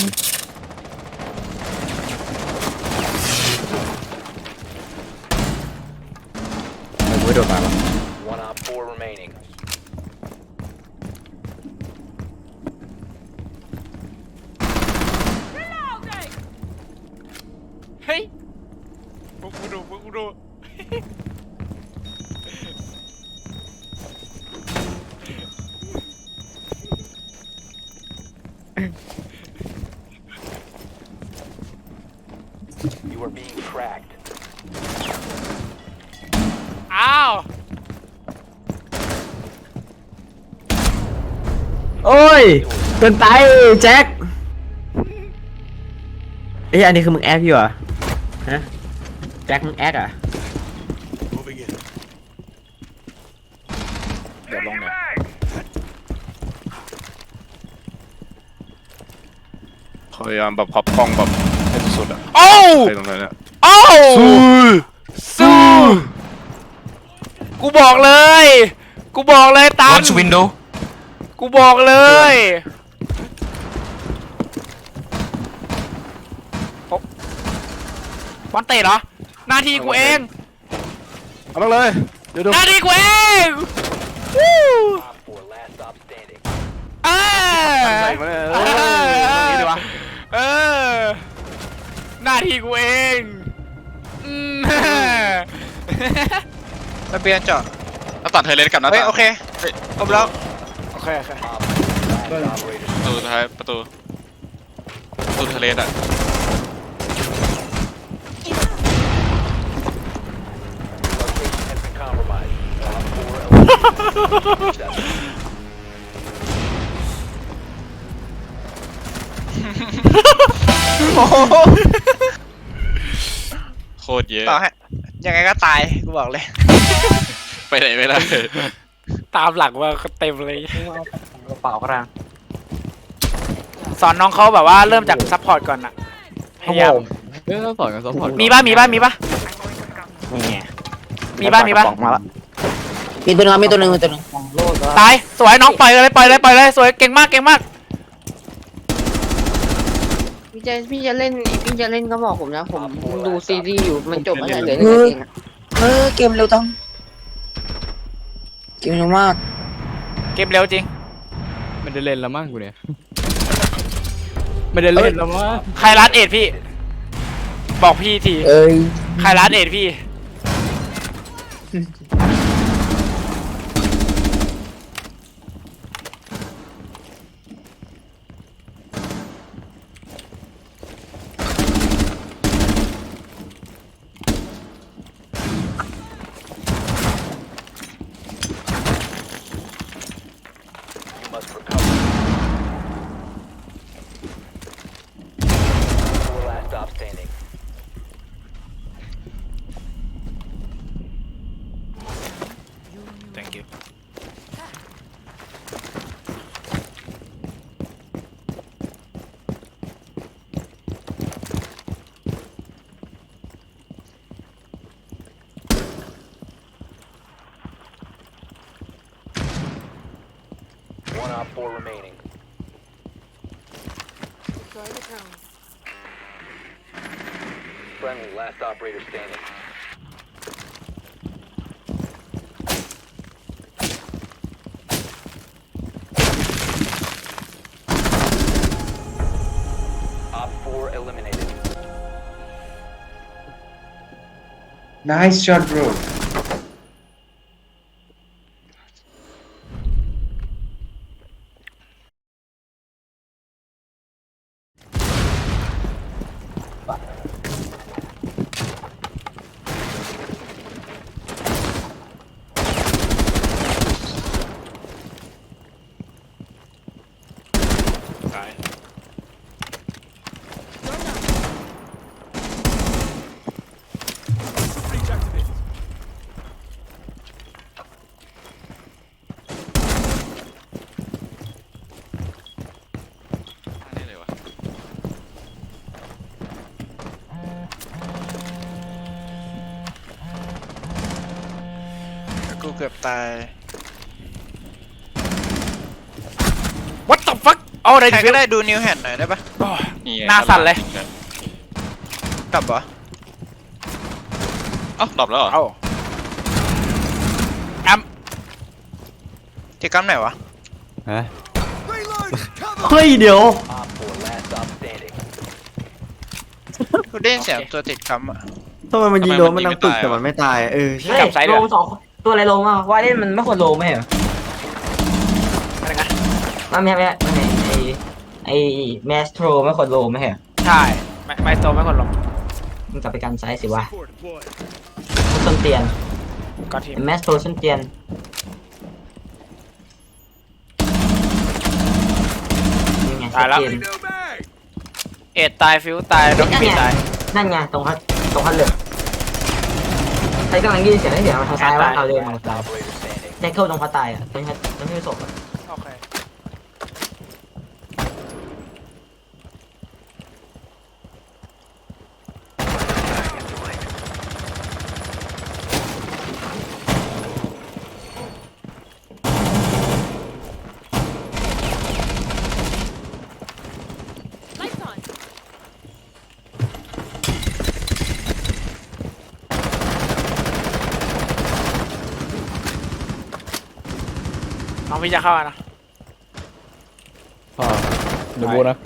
ไม่รู้ว่าโดนมาวะ One op four remaining. เฮ้ยพวกกูดูพวกกูดู You are being tracked. อ้าว โอ้ ยเกินไปแจ็คเอ้ยอันนี้คือมึงแอคอยู่เหรอฮะแจ็คมึงแอคเหรอะเดี๋ยวลงเนี่ยพยายามแบบพับกล้องแบบให้สุดๆอะโอ้าวไปตรงนั้นเนี่ยโอ้าวสู้กูบอกเลย กูบอกเลยตัน Watch window กูบอกเลยโอ๊ะบอลเตะเหรอ หน้าที่กูเอง เอาลงเลย เดี๋ยวดูหน้าที่กูเองวู้ Op four last stop standing. เออใส่มาเนี่ยเออตรงนี้ดีวะเออ หน้าที่กูเองอืม ระเบียงจอดแล้วตัดเธอเลนกลับหน้าต่างเฮ้ยโอเคครบแล้วโคโอเคประตูสุดท้ายประตูประตูทะเลอะโคตรเยอะยังไงก็ตาย กูบอกเลย ไปไหนไม่ได้ ตามหลังว่าเขาเต็มเลยกระเป๋ากระางสอนน้องเขาแบบว่าเริ่มจากซัพพอร์ตก่อนอะพยายามเออสอนกันสปอร์ตมีป่ะมีป่ะมีป่ะนี่ไงมีป่ะมีป่ะมาละมีตัวหนึงครับมีตัวหนึงมีตัวหนึงตายสวยน้องปล่อยเลยปล่อยเลยปล่อยเลยสวยเก่งมากเก่งมากพี่จะพี่จะเล่นพี่จะเล่นก็บอกผมนะผมดูซีรีส์อยู่มันจบเมื่อไหร่เหลือหนึ่งนาทีนะเออเกมเร็วจัง เกมเร็วมากเกมเร็วจริง ไม่ได้เล่นแล้วมั้งกูเนี่ย ไม่ได้เล่นแล้วมั้งใครรัดเอ็ดพี่ บอกพี่ที เอ้ยใครรัดเอ็ดพี่ thank you 1 op 4 remaining. Friendly, last operator standing. Nice shot, bro. กูเกือบตาย what the fuck เอาอะไรใครดิก็ได้ดูนิวแฮนหน่อยได้ปะโอ้ย หน้าสั่นเลย กลับเหรอเอ้าดรอปแล้วเหรอเอ้าเจกัมไหนวะฮะเฮ้ยเดี๋ยว Op 4 last stop standing. กูได้ยินเสียงตัวติดกัมอะทำไมมันยิงโดนมันดังตึกแต่มันไม่ตาย เออพี่กลับไซด์โลเดี๋ยวสอง ตัวอะไรลงอะว่าเล่นมันไม่ควรลงไม่เหรออะไรนะไม่ไม่ไม่ไม่ไอไอแมสโตรไม่ควรลงไม่เหรอใช่ไม่ไม่โตไม่คนลงมันกลับไปกันไซส์สิวะส้นเตียนก็ทีมแมสโตรส้นเตียนนี่ไงชัดเจนเอ็ดตายฟิวตายด็อกกี้ตายนั่นไงตรงคัดตรงคัดเหลือง ใครกำลังยืนเสียงให้เสียงมาทางซ้ายว่าเอาเร็วมาตาย Operator standing. แจ็คเกิลตรงพัดตายอะตรงนี้ตรงนี้ศพอะ น้องพี่จะเข้าอะนะเดี๋ยวบูนะ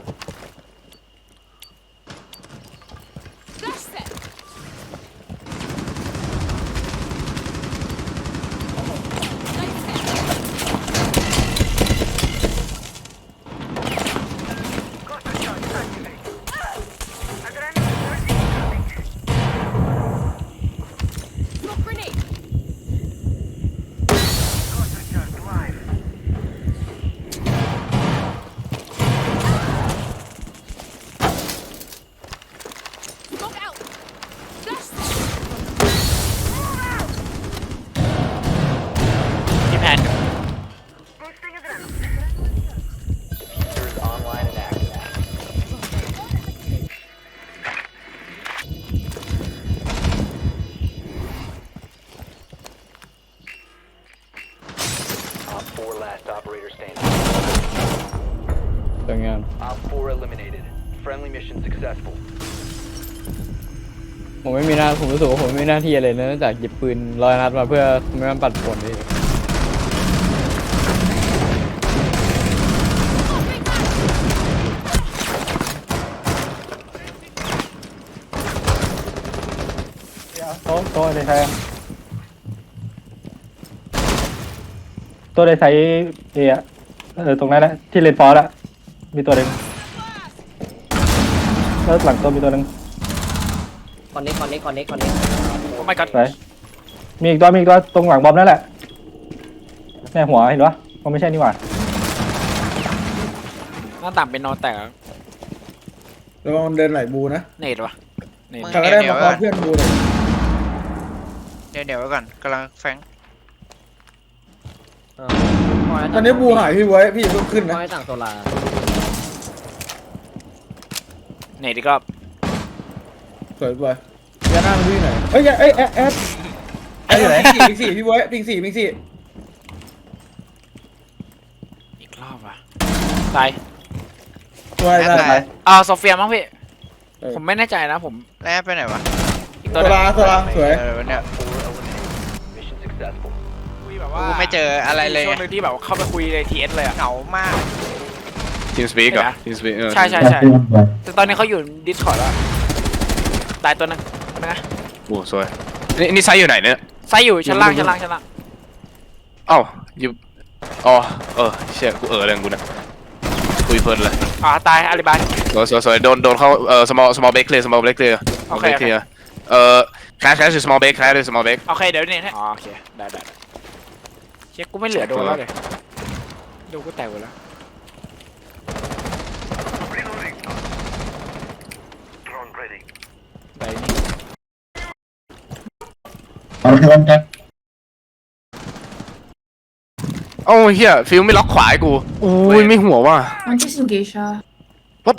เป็นไง Op 4 eliminated. Friendly mission successful. ผมไม่มีหน้าผมรู้สึกว่าผมไม่มีหน้าที่อะไรเลยนอกจากหยิบปืนร้อยนัดมาเพื่อไม่ให้มันปัดผลเลยโต๊ะโต๊ะในไทยโต๊ะในไทยเอะเออตรงนั้นแหละที่เลนฟอร์ดอะ มีตัวหนึ่งแล้วหลังโต๊ะมีตัวหนึ่งคอนเน็กคอนเน็กคอนเน็กคอนเน็กโอ้ my god ไปมีอีกตัวมีอีกตัวตรงหลังบอมนั่นแหละแน่หัวเห็นปะมันไม่ใช่นี่หว่าหน้าต่างเป็นนอนแตกระวังเดินไหลบูนะเนตวะเนตมึงใครก็เดี๋ยวได้เดี๋ยวมาไว้คก่ออนเพื่อนบูหน่อยเดี๋ยวเดี๋ยวไว้ก่อนกำลังแฟงตอนนี้บูหายพี่ไว้พี่ต้องขึ้นนะ ไม่ต่างโซลา เนตอีกรอบสวยไปอย่านั่งพี่หน่อยเอ้ยอย่าเอ้ยแอดแอดแอดอยู่ไหนปิงสี่พี่ไว้ปิงสี่ปิงสี่อีกรอบวะตายตัวอะไรแอดได้ไหนอ่าโซเฟียมั้งพี่เออผมไม่แน่ใจนะผมแล้วแอดไปไหนวะอีกโซตัวหนึงลาโซลาสวย เออเนี่ย Op 4 eliminated. Mission successful. คุยแบบว่ากูไม่เจออะไรเลย ช่วงหนึงที่แบบว่าเข้าไปคุยในทีเอสเลยอะเหงามาก ทีมสปีกเหรอเห็นไหมทีมสปีกใช่ใช่ใช่แต่ตอนนี้เขาอยู่ดิสคอร์ดแล้วตายตัวหนึงนะโอ้สวยนี่นี่ไซส์อยู่ไหนเนี่ยไซส์อยู่ชั้นล่างชั้นล่างชั้นล่างเอ้าอยู่อ๋อเออเชี่ยกูเออเรื่องกูนะคุยเพลินเลยอ่าตายอาริบายสวยสวยสวยโดนโดนเข้าเอ่อ small small break clear small break clear โอ small เค break โอเค clear เอ่อ crash crash หรือ small break crash หรือ small break โอเคเดี๋ยวนี่ให้อ๋อโอเคได้ได้ได้เช็คกูไม่เหลือโดนแล้วเลยดูกูแตกหมดแล้ว ไปนี่โอ้เฮียฟิลไม่ล็อกขวาให้กูโอ้ยไม่หัวว่ะ มันที่สุเกชา what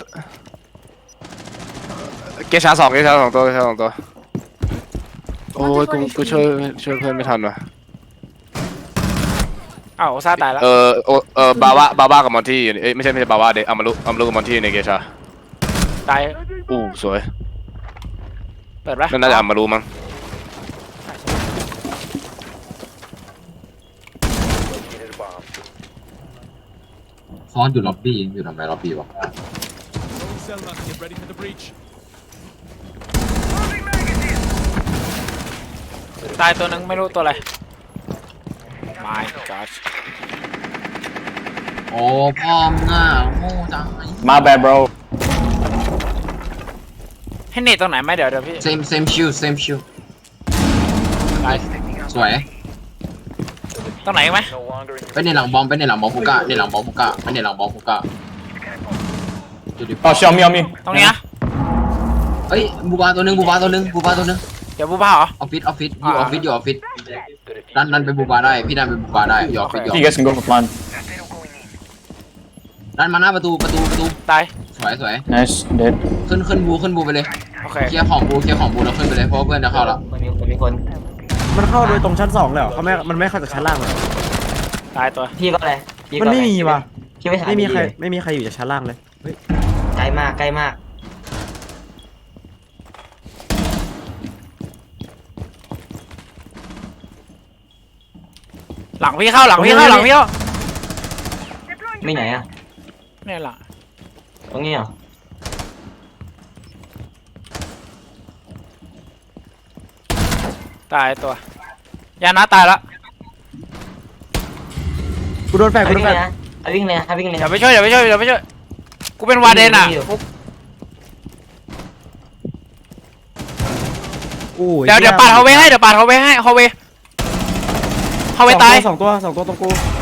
เกชาสองเกชาสองตัวเกชาสองตัวโอ้ยกูกูช่วยช่วยเพื่อนไม่ทันว่ะอ้าวโอซ่าตายแล้วเออโอเออบาวาบาวากับมอนที่อยู่นี่เอ้ยไม่ใช่ไม่ใช่บาวาเดอามารุอามารุกับมอนที่อยู่ในเกชาตายอู้สวย เปิดปะนั่นน่าจะอ่านมารู้มั้ง Located a bomb. ซ้อนอยู่ล็อบบี้อยู่ทำไมล็อบบี้วะตายตัวหนึงไม่รู้ตัวอะไร my god โอ้พ่อมึงอะโง่จังมาแบด bro ให้เนตตรงไหนไหมเดี๋ยวเดี๋ยวพี่ same same shoe same shoe ตายสวยตรงไหนไหม No longer in ไปในหลังบอมไปในหลังบอมฮูก้าในหลังบอมฮูก้าไปในหลังบอมฮูก้าดูดิอ๋อชอมมีเอามีตรงนี้นะเอ้ยบูบาตัวหนึงบูบาตัวหนึงบูบาตัวหนึงเดี๋ยวบูบ้าเหรอ ออฟฟิศออฟฟิศอยู่ออ่าอฟฟิศอยู่ออฟฟิศ the diffuser ดันดันไปบูบาได้พี่ดันไปบูบาได้อยู่ออฟฟิศอยู่ออฟพี่ฟิศ guys can go for plan ดันมาหน้าประตูประตูประตูตาย สวยสวย nice dead ขึ้นขึ้นบูขึ้นบูไปเลย โอเค เคลียร์ของบูเคลียร์ของบูแล้วขึ้นไปเลยเพราะว่าเพื่อนจะเข้าแล้วมันมีคนมีคนมันเข้าโดยตรงชั้นสองเลยเหรอเขาไม่มันไม่เข้าจากชั้นล่างเลยตายตัว พี่ก็อะไรพี่มันก็ไม่อะรมีว่ะพี่ไม่ถามไม่มีใครพี่เลยไม่มีใครอยู่จากชั้นล่างเลยเฮ้ยใกล้มากใกล้มากหลังพี่เข้าหลังพี่เข้าหลังพี่เข้าไม่ไหนอะ เนี่ยหลังตรงนี้เหรอตายตัวยานะตายละกูโดนแฟนเอากูโดวิ่งนแฟเลยนนะเอาวิ่งเลยนะเอาวิ่งเลยเดี๋ยวไปช่วยเดี๋ยวไปช่วยเดี๋ยวไปช่วยกูเป็นวาเดนอะอยู่ฟุกอู้เดี๋ยวเดี๋ยวปาดเขาไว้ให้เดี๋ยวปาดเขาไว้ให้เขาไว้เขาไว้ตายสองตัวสองตัวสองตัวตรงกู